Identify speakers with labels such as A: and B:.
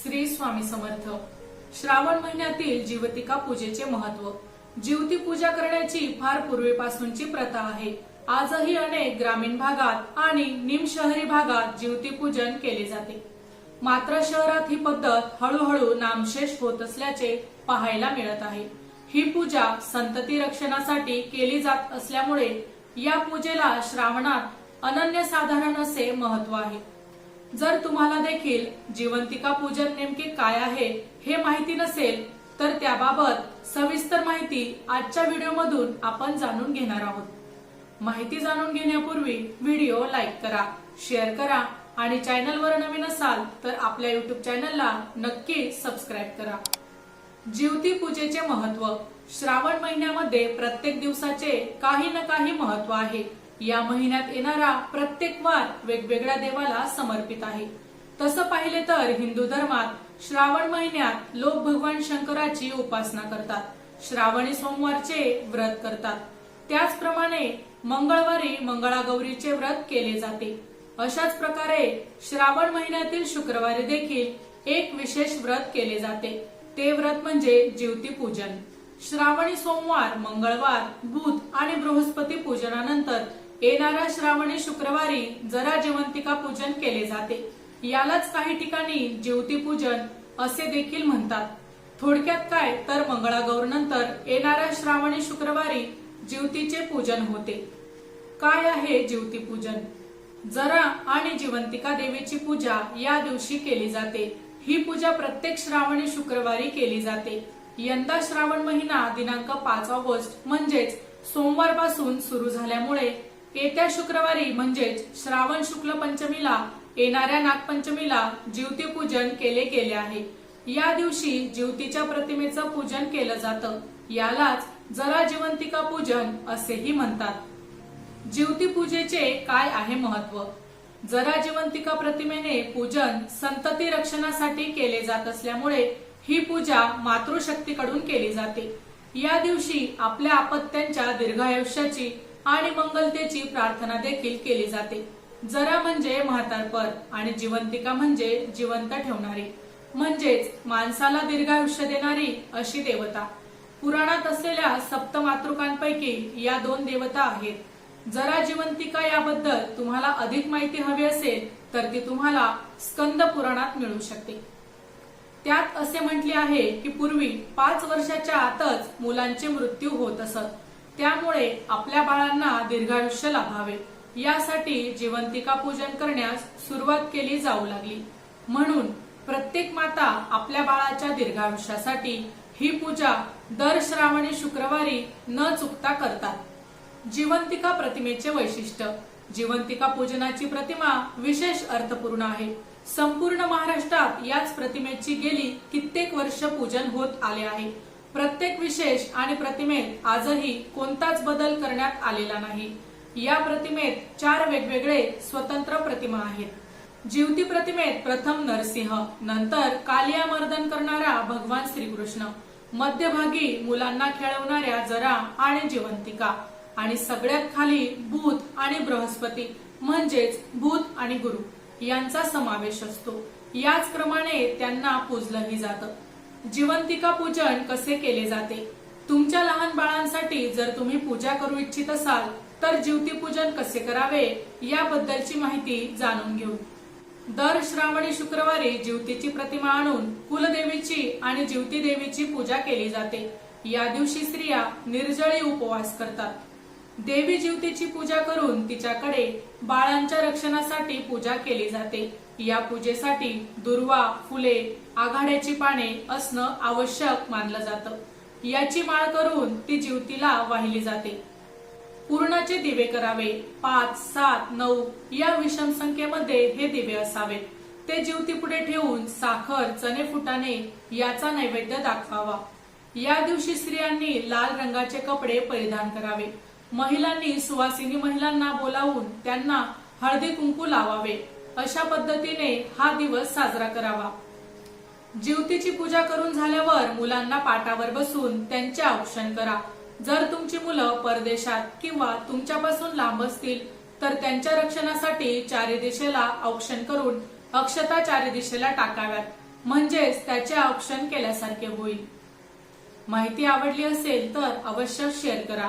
A: श्री स्वामी समर्थ. श्रावण महिन्यातील जीवतिका पूजेचे महत्त्व. जीवती पूजा करण्याची फार पूर्वीपासूनची प्रथा आहे. आजही अनेक ग्रामीण भागात आणि निम शहरी भागात जीवती पूजन केले जाते. मात्र शहरात ही पद्धत हळूहळू नामशेष होत असल्याचे पाहायला मिळत आहे. ही पूजा संतती रक्षणासाठी केली जात असल्यामुळे या पूजेला श्रावणात अनन्यसाधारण असे महत्त्व आहे. जर तुम्हाला देखील जिवंतिका पूजन नेमके काय आहे हे माहिती नसेल तर त्याबाबत सविस्तर माहिती आजच्या व्हिडिओमधून आपण जाणून घेणार आहोत. माहिती जाणून घेण्यापूर्वी व्हिडिओ लाईक करा शेअर करा आणि चॅनलवर नवीन असाल तर आपल्या युट्यूब चॅनलला नक्की सबस्क्राईब करा. जीवती पूजेचे महत्त्व. श्रावण महिन्यामध्ये प्रत्येक दिवसाचे काही ना काही महत्त्व आहे. या महिन्यात येणारा प्रत्येक वार वेगवेगळ्या देवाला समर्पित आहे. तसं पाहिले तर हिंदू धर्मात श्रावण महिन्यात लोक भगवान शंकराची उपासना करतात. श्रावणी सोमवारचे व्रत करतात. त्याचप्रमाणे मंगळवारी मंगळागौरीचे व्रत केले जाते. अशाच प्रकारे श्रावण महिन्यातील शुक्रवारी देखील एक विशेष व्रत केले जाते. ते व्रत म्हणजे जीवती पूजन. श्रावणी सोमवार मंगळवार बुध आणि बृहस्पती पूजनानंतर येणाऱ्या श्रावणी शुक्रवारी जरा जिवंतिका पूजन केले जाते. यालाच काही ठिकाणी जीवती पूजन असे देखील म्हणतात. थोडक्यात काय तर मंगळागौर नंतर येणाऱ्या श्रावणी शुक्रवारी जीवतीचे पूजन होते. काय आहे जीवती पूजन? जरा आणि जिवंतिका देवीची पूजा या दिवशी केली जाते. ही पूजा प्रत्येक श्रावणी शुक्रवारी केली जाते. यंदा श्रावण महिना दिनांक पाच ऑगस्ट म्हणजेच सोमवारपासून सुरू झाल्यामुळे येत्या शुक्रवारी म्हणजेच श्रावण शुक्ल पंचमीला येणाऱ्या नागपंचमीला जीवती पूजन केले गेले आहे. या दिवशी जीवतीच्या प्रतिमेचं पूजन केलं जातं. यालाच जरा जिवंतिका पूजन असेही म्हणतात. जीवती पूजेचे काय आहे महत्त्व? जरा जिवंतिका प्रतिमेने पूजन संतती रक्षणासाठी केले जात असल्यामुळे ही पूजा मातृशक्तीकडून केली जाते. या दिवशी आपल्या अपत्यांच्या दीर्घायुष्याची आणि मंगलतेची प्रार्थना देखील केली जाते. जरा म्हणजे म्हातारपद आणि जिवंतिका म्हणजे जिवंत ठेवणारी. म्हणजेच माणसाला दीर्घायुष्य देणारी अशी देवता. पुराणात असलेल्या सप्त मातृकांपैकी या दोन देवता आहेत. जरा जिवंतिका याबद्दल तुम्हाला अधिक माहिती हवी असेल तर ती तुम्हाला स्कंद पुराणात मिळू शकते. त्यात असे म्हटले आहे की पूर्वी पाच वर्षाच्या आतच मुलांचे मृत्यू होत असत. त्यामुळे आपल्या बाळांना दीर्घायुष्य लाभावे. यासाठी जिवंतिका पूजन करण्यास सुरुवात केली जाऊ लागली. म्हणून प्रत्येक माता आपल्या बाळाच्या दीर्घायुष्यासाठी ही पूजा दर श्रावणी शुक्रवारी न चुकता करतात. जिवंतिका प्रतिमेचे वैशिष्ट्य. जिवंतिका पूजनाची प्रतिमा विशेष अर्थपूर्ण आहे. संपूर्ण महाराष्ट्रात याच प्रतिमेची गेली कित्येक वर्ष पूजन होत आले आहे. प्रत्येक विशेष आणि प्रतिमेत आजही कोणताच बदल करण्यात आलेला नाही. या प्रतिमेत चार वेगवेगळे स्वतंत्र प्रतिमा आहेत. जीवती प्रतिमेत प्रथम नरसिंह नंतर कालिया मर्दन करणारा भगवान श्रीकृष्ण मध्यभागी मुलांना खेळवणाऱ्या जरा आणि जिवंतिका आणि सगळ्यात खाली भूत आणि बृहस्पती म्हणजेच भूत आणि गुरु यांचा समावेश असतो. याच क्रमाने त्यांना पूजलंही जातं. जिवंतिका पूजन कसे केले जाते? तुमच्या लहान बाळांसाठी जर तुम्ही पूजा करू इच्छित असाल तर जीवती पूजन कसे करावे याबद्दलची माहिती जाणून घेऊ. दर श्रावणी शुक्रवारी जीवतीची प्रतिमा आणून कुलदेवीची आणि जीवती देवीची पूजा केली जाते. या दिवशी स्त्रिया निर्जळी उपवास करतात. देवी जीवतीची पूजा करून तिच्याकडे बाळांच्या रक्षणासाठी पूजा केली जाते. या पूजेसाठी दुर्वा फुले आघाड्याची पाने असणं आवश्यक मानलं जातं. याची माळ करून ती जीवतीला वाहिली जाते. पूर्णाचे दिवे करावे. पाच सात नऊ या विषम संख्येमध्ये हे दिवे असावेत ते जीवती पुढे ठेवून साखर चणे फुटाने याचा नैवेद्य दाखवावा. या दिवशी स्त्रियांनी लाल रंगाचे कपडे परिधान करावे. महिलांनी सुवासिनी महिलांना बोलावून त्यांना हळदी कुंकू लावावे. अशा पद्धतीने हा दिवस साजरा करावा. जीवतीची पूजा करून झाल्यावर मुलांना पाटावर बसून त्यांचे औक्षण करा. जर तुमची मुलं परदेशात किंवा तुमच्यापासून लांब असतील तर त्यांच्या रक्षणासाठी चारी दिशेला औक्षण करून अक्षता चारी दिशेला टाकाव्यात. म्हणजेच त्याचे औक्षण केल्यासारखे होईल. माहिती आवडली असेल तर अवश्य शेअर करा.